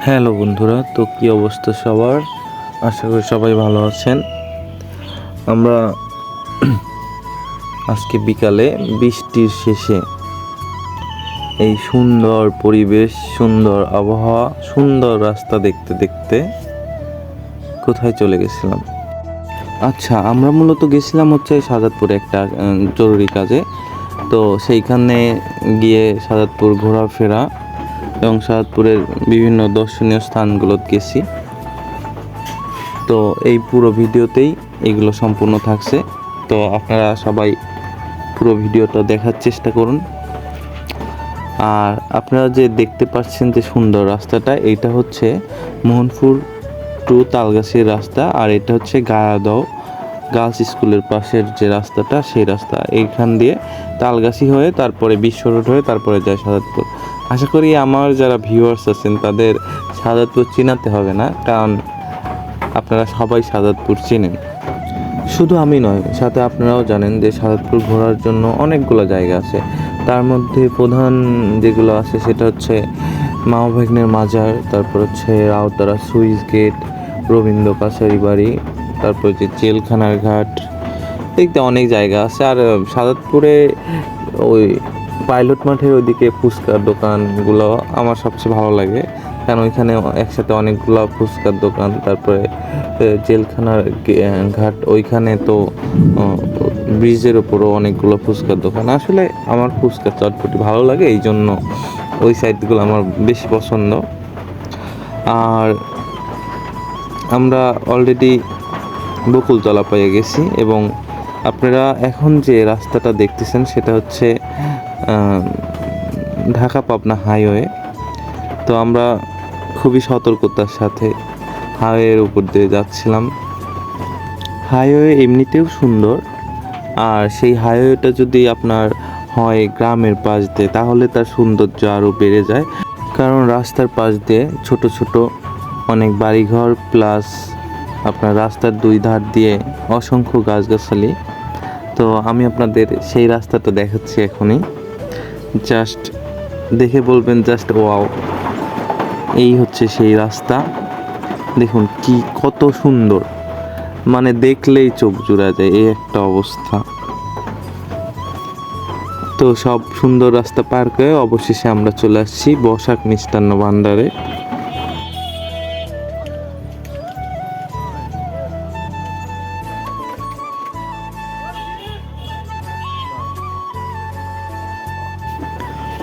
Hello বন্ধুরা, তো কি অবস্থা সবার? আশা করি সবাই ভালো আছেন। আমরা আজকে বিকালে বৃষ্টির শেষে এই সুন্দর পরিবেশ, সুন্দর আবহাওয়া, সুন্দর রাস্তা দেখতে দেখতে কোথায় চলে গেছিলাম? আচ্ছা আমরা মূলত গেছিলাম হচ্ছে সাজাদপুরে একটা জরুরি কাজে। তো সেইখানে গিয়ে সাজাদপুর ঘোরাফেরা এবং সাজাদপুরের বিভিন্ন দর্শনীয় স্থানগুলো গেছি। তো এই পুরো ভিডিওতেই এগুলো সম্পূর্ণ থাকছে। তো আপনারা সবাই পুরো ভিডিওটা দেখার চেষ্টা করুন। আর আপনারা যে দেখতে পাচ্ছেন যে সুন্দর রাস্তাটা, এইটা হচ্ছে মোহনপুর টু তালগাছির রাস্তা, আর এটা হচ্ছে গায়াদহ গার্লস স্কুলের পাশের যে রাস্তাটা, সেই রাস্তা। এইখান দিয়ে তালগাছি হয়ে, তারপরে বিশ্ব রোড হয়ে, তারপরে যায় সাজাদপুর আশা করি আমার যারা ভিউয়ার্স আছেন, তাদের সাজাদপুর চিনাতে হবে না, কারণ আপনারা সবাই সাজাদপুর চিনেন। শুধু আমি নয়, সাথে আপনারাও জানেন যে সাজাদপুর ঘোরার জন্য অনেকগুলো জায়গা আছে। তার মধ্যে প্রধান যেগুলো আছে, সেটা হচ্ছে মাওভাগ্নের মাজার, তারপর হচ্ছে রাউতারা সুইচ গেট, রবীন্দ্র কাছারি বাড়ি, তারপর হচ্ছে জেলখানার ঘাট দেখতে অনেক জায়গা আছে। আর সাজাদপুরে ওই পাইলট মাঠের ওইদিকে ফুচকার দোকানগুলো আমার সবচেয়ে ভালো লাগে। কারণ ওইখানে একসাথে অনেকগুলো ফুচকার দোকান, তারপরে জেলখানার ঘাট, ওইখানে তো ব্রিজের ওপরও অনেকগুলো ফুচকার দোকান। আসলে আমার ফুচকা চটপটি ভালো লাগে এই জন্য ওই সাইডগুলো আমার বেশি পছন্দ। আর আমরা অলরেডি বকুলতলা পেয়ে গেছি এবং আপনারা এখন যে রাস্তাটা দেখতেছেন সেটা হচ্ছে ঢাকা পাবনা হাইওয়ে। তো আমরা খুবই সতর্কতার সাথে হাইওয়ের উপর দিয়ে যাচ্ছিলাম। হাইওয়ে এমনিতেও সুন্দর। আর সেই হাইওয়েটা যদি আপনার হয় গ্রামের পাশ দিয়ে, তাহলে তার সৌন্দর্য আরও বেড়ে যায়। কারণ রাস্তার পাশ দিয়ে ছোট ছোট অনেক বাড়িঘর, প্লাস আপনার রাস্তার দুই ধার দিয়ে অসংখ্য গাছগাছালি। তো আমি আপনাদের সেই রাস্তাটা দেখাচ্ছি এখনই। জাস্ট দেখে বলবেন জাস্ট ওয়াও এই হচ্ছে সেই রাস্তা। দেখুন কি কত সুন্দর। মানে দেখলেই চোখ জুড়া যায় এই একটা অবস্থা। তো সব সুন্দর রাস্তা পার করে অবশেষে আমরা চলে আসছি বসাক মিষ্টান্ন ভান্ডারে।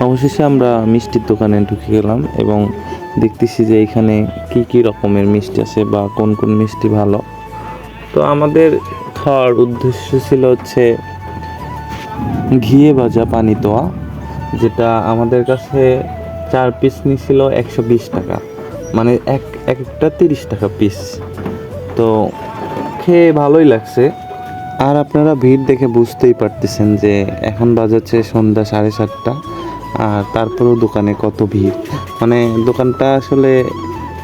অবশেষে আমরা মিষ্টির দোকানে ঢুকে গেলাম এবং দেখতেছি যে এখানে কি কি রকমের মিষ্টি আছে বা কোন কোন মিষ্টি ভালো। তো আমাদের খাওয়ার উদ্দেশ্য ছিল হচ্ছে ঘিয়ে ভাজা পানিতোয়া যেটা আমাদের কাছে চার পিস নিছিল একশো বিশ টাকা। মানে এক, একটা তিরিশ টাকা পিস তো খেয়ে ভালোই লাগছে। আর আপনারা ভিড় দেখে বুঝতেই পারতেছেন যে এখন বাজাচ্ছে সন্ধ্যা সাড়ে সাতটা। আর তারপরেও দোকানে কত ভিড়। মানে দোকানটা আসলে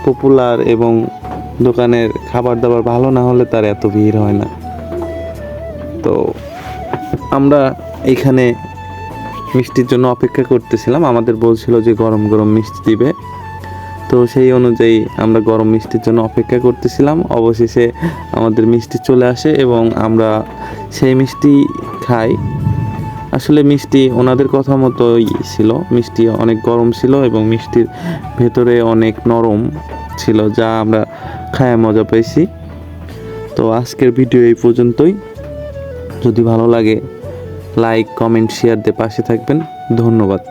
পপুলার এবং দোকানের খাবার দাবার ভালো না হলে তার এত ভিড় হয় না। তো আমরা এইখানে মিষ্টির জন্য অপেক্ষা করতেছিলাম। আমাদের বলছিল যে গরম গরম মিষ্টি দিবে। তো সেই অনুযায়ী আমরা গরম মিষ্টির জন্য অপেক্ষা করতেছিলাম। অবশেষে আমাদের মিষ্টি চলে আসে এবং আমরা সেই মিষ্টি খাই। আসলে মিষ্টি ওনাদের কথা মতোই ছিল। মিষ্টি অনেক গরম ছিল এবং মিষ্টির ভেতরে অনেক নরম ছিল, যা আমরা খায় মজা পেয়েছি তো আজকের ভিডিও এই পর্যন্তই। যদি ভালো লাগে লাইক কমেন্ট শেয়ার দিয়ে পাশে থাকবেন। ধন্যবাদ।